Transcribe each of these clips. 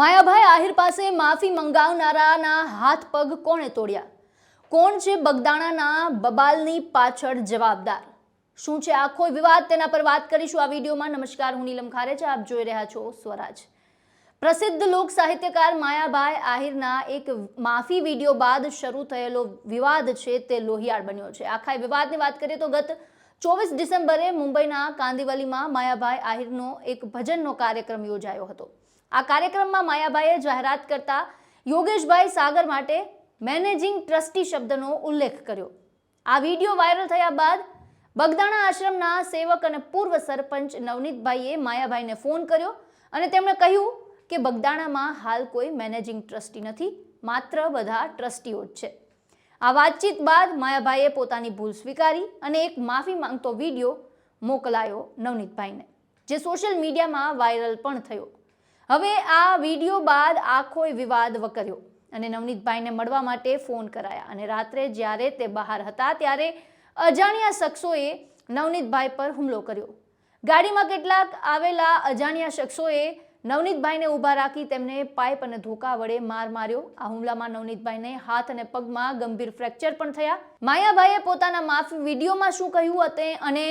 માયાભાઈ આહિર પાસે માફી મંગાવનારાના હાથ પગ કોણે તોડ્યા? કોણ છે બગદાણાના બબાલની પાછળ જવાબદાર? શું છે આખો વિવાદ? તેના પર વાત કરીશું આ વિડીયોમાં. નમસ્કાર, હું નીલમ ખારેજા આપ જોઈ રહ્યા છો સ્વરાજ. પ્રસિદ્ધ લોક સાહિત્યકાર માયાભાઈ આહિરના એક માફી વીડિયો બાદ શરૂ થયેલો વિવાદ છે તે લોહિયાળ બન્યો છે. આખા વિવાદની વાત કરીએ તો ગત ચોવીસ ડિસેમ્બરે મુંબઈના કાંદિવલીમાં માયાભાઈ આહિરનો એક ભજનનો કાર્યક્રમ યોજાયો હતો. આ કાર્યક્રમમાં માયાભાઈએ જાહેરાત કરતા યોગેશભાઈ સાગર માટે મેનેજિંગ ટ્રસ્ટી શબ્દનો ઉલ્લેખ કર્યો. આ વીડિયો વાયરલ થયા બાદ બગદાણા આશ્રમના સેવક અને પૂર્વ સરપંચ નવનીતભાઈએ માયાભાઈને ફોન કર્યો અને તેમણે કહ્યું કે બગદાણામાં હાલ કોઈ મેનેજિંગ ટ્રસ્ટી નથી, માત્ર બધા ટ્રસ્ટીઓ જ છે. આ વાતચીત બાદ માયાભાઈએ પોતાની ભૂલ સ્વીકારી અને એક માફી માંગતો વીડિયો મોકલાયો નવનીતભાઈને, જે સોશિયલ મીડિયામાં વાયરલ પણ થયો. હવે આ વીડિયો બાદ આખો વિવાદ વકર્યો અને નવનીતભાઈને મળવા માટે ફોન કરાયા અને રાત્રે જ્યારે તે બહાર હતા ત્યારે અજાણ્યા શખ્સોએ નવનીતભાઈ પર હુમલો કર્યો. ગાડીમાં કેટલાક આવેલા અજાણ્યા શખ્સોએ નવનીતભાઈને ઊભા રાખી તેમને પાઇપ અને ધોકા વડે માર માર્યો. આ હુમલામાં નવનીતભાઈને હાથ અને પગમાં ગંભીર ફ્રેક્ચર પણ થયા. માયાભાઈએ પોતાના માફ વિડીયોમાં શું કહ્યું હતું અને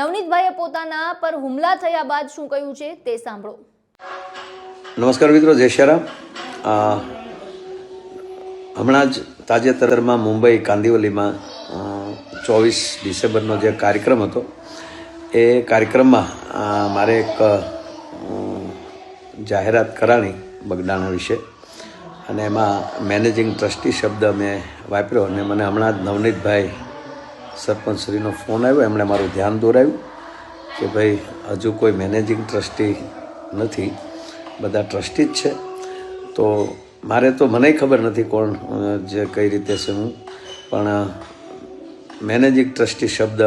નવનીતભાઈએ પોતાના પર હુમલા થયા બાદ શું કહ્યું છે તે સાંભળો. નમસ્કાર મિત્રો, જય શ્રી રામ હમણાં જ તાજેતરમાં મુંબઈ કાંદિવલીમાં ચોવીસ ડિસેમ્બરનો જે કાર્યક્રમ હતો, એ કાર્યક્રમમાં મારે એક જાહેરાત કરાણી બગદાણા વિશે. અને એમાં મેનેજિંગ ટ્રસ્ટી શબ્દ મેં વાપર્યો અને મને હમણાં જ નવનીતભાઈ સરપંચશ્રીનો ફોન આવ્યો, એમણે મારું ધ્યાન દોરાવ્યું કે ભાઈ, હજુ કોઈ મેનેજિંગ ટ્રસ્ટી નથી. બધા ટ્રસ્ટી જ છે. તો મારે તો મને ખબર નથી કોણ જે કઈ રીતે છે હું. પણ મેનેજિંગ ટ્રસ્ટી શબ્દ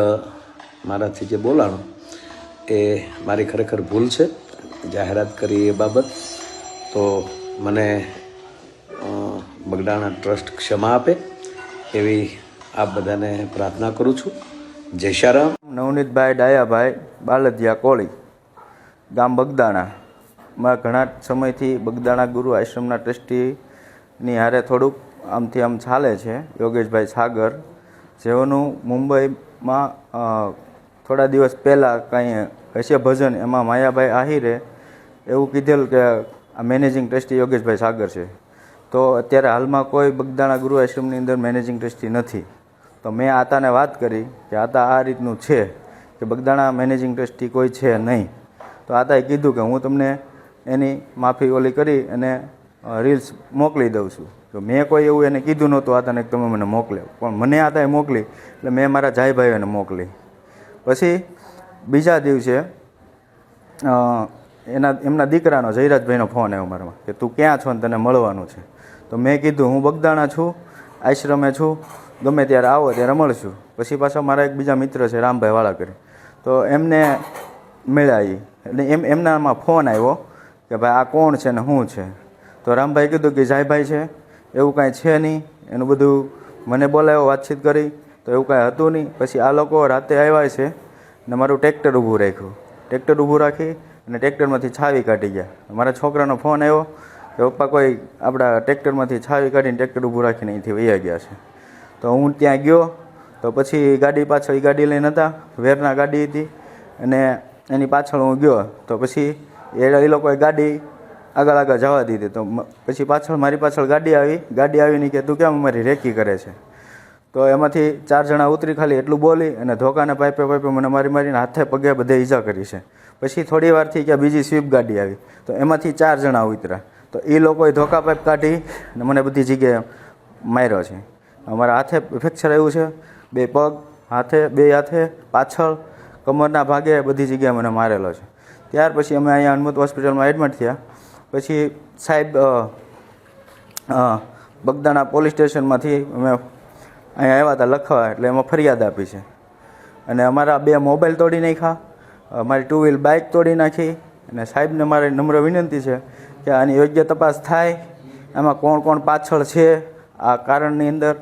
મારાથી જે બોલાણો, એ મારી ખરેખર ભૂલ છે. જાહેરાત કરી એ બાબત. તો મને બગડાણા ટ્રસ્ટ ક્ષમા આપે. એવી આપ બધાને પ્રાર્થના કરું છું. જય શારામ નવનીતભાઈ ડાયાભાઈ, બાલદિયા કોળી, ગામ બગદાણા. માં ઘણા સમયથી બગદાણા ગુરુ આશ્રમના ટ્રસ્ટીની હારે થોડુંક આમથી આમ ચાલે છે, યોગેશભાઈ સાગર. જેઓનું મુંબઈમાં થોડા દિવસ પહેલાં કાંઈ હશે ભજન એમાં માયાભાઈ આહિરે એવું કીધેલું કે આ મેનેજિંગ ટ્રસ્ટી યોગેશભાઈ સાગર છે. તો અત્યારે હાલમાં કોઈ બગદાણા ગુરુ આશ્રમની અંદર મેનેજિંગ ટ્રસ્ટી નથી. તો મેં આતાને વાત કરી કે આતા આ રીતનું છે કે બગદાણા મેનેજિંગ ટ્રસ્ટી કોઈ છે નહીં. તો આતાએ કીધું કે હું તમને એની માફી ઓલી કરી અને રીલ્સ મોકલી દઉં છું. તો મેં કોઈ એવું એને કીધું નહોતું, આ તને તમે મને મોકલે. પણ મને આતાએ મોકલી, એટલે મેં મારા જાય ભાઈઓને મોકલી. પછી બીજા દિવસે એના, એમના દીકરાનો, જયરાજભાઈનો ફોન આવ્યો મારામાં, કે તું ક્યાં છો ને તને મળવાનું છે? તો મેં કીધું, હું બગદાણા છું, આશ્રમે છું, ગમે ત્યારે આવો ત્યારે મળશું. પછી પાછો મારા એક બીજા મિત્ર છે, રામભાઈ વાળા કરી તો એમને મળ્યા. એટલે એમ, એમનામાં ફોન આવ્યો કે ભાઈ આ કોણ છે ને શું છે? તો રામભાઈ કીધું કે જાયભાઈ છે. એવું કાંઈ છે નહીં. એનું બધું મને બોલાવ્યો વાતચીત કરી. તો એવું કાંઈ હતું નહીં. પછી આ લોકો રાતે આવ્યા છે ને મારું ટ્રેક્ટર ઊભું રાખ્યું. ટ્રેક્ટર ઊભું રાખી અને ટ્રેક્ટરમાંથી છાવી કાઢી ગયા. મારા છોકરાનો ફોન આવ્યો કે, પપ્પા, કોઈ આપણા ટ્રેક્ટરમાંથી છાવી કાઢીને ટ્રેક્ટર ઊભું રાખીને અહીંથી વૈયા ગયા છે. તો હું ત્યાં ગયો. તો પછી ગાડી પાછળ એ ગાડી લઈને હતા. વેરના ગાડી હતી. અને એની પાછળ હું ગયો. તો પછી એ એ લોકોએ ગાડી આગળ આગળ જવા દીધી. તો પછી પાછળ મારી પાછળ ગાડી આવી. ગાડી આવીને કે, તું કેમ અમારી રેકી કરે છે? તો એમાંથી ચાર જણા ઉતરી ખાલી એટલું બોલી અને ધોકાને પાઇપે પાઇપે મને મારી મારીને હાથે પગે બધે ઈજા કરી છે. પછી થોડી વારથી કે બીજી સ્વીપ ગાડી આવી. તો એમાંથી ચાર જણા ઉતર્યા. તો એ લોકોએ ધોકા પાઇપ કાઢી અને મને બધી જગ્યાએ માર્યો છે. અમારા હાથે ફ્રેક્ચર આવ્યું છે. બે પગ, હાથે, બે હાથે, પાછળ, કમરના ભાગે બધી જગ્યાએ મને મારેલો છે. ત્યાર પછી અમે અહીંયા હનુમત હોસ્પિટલમાં એડમિટ થયા. પછી સાહેબ બગદાણા પોલીસ સ્ટેશનમાંથી અમે અહીંયા આવ્યા હતા લખવા, એટલે એમાં ફરિયાદ આપી છે. અને અમારા બે મોબાઈલ તોડી નાખ્યા, અમારી ટુ વ્હીલ બાઇક તોડી નાખી, અને સાહેબને મારી નમ્ર વિનંતી છે કે આની યોગ્ય તપાસ થાય, એમાં કોણ કોણ પાછળ છે, આ કારણની અંદર.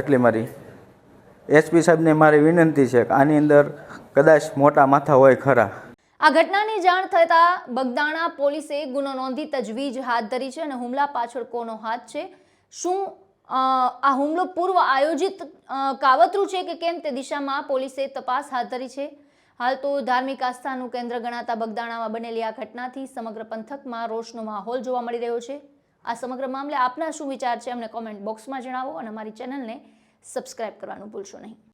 એટલી મારી એસપી સાહેબને મારી વિનંતી છે કે આની અંદર કદાચ મોટા માથા હોય ખરા. આ ઘટનાની જાણ થતાં બગદાણા પોલીસે ગુનો નોંધી તજવીજ હાથ ધરી છે અને હુમલા પાછળ કોનો હાથ છે? શું આ હુમલો પૂર્વ આયોજિત કાવતરું છે કે કેમ તે દિશામાં પોલીસે તપાસ હાથ ધરી છે? હાલ તો ધાર્મિક આસ્થાનું કેન્દ્ર ગણાતા બગદાણામાં બનેલી આ ઘટનાથી સમગ્ર પંથકમાં રોષનો માહોલ જોવા મળી રહ્યો છે. આ સમગ્ર મામલે આપના શું વિચાર છે અમને કોમેન્ટ બોક્સમાં જણાવો અને અમારી ચેનલને સબસ્ક્રાઇબ કરવાનું ભૂલશો નહીં.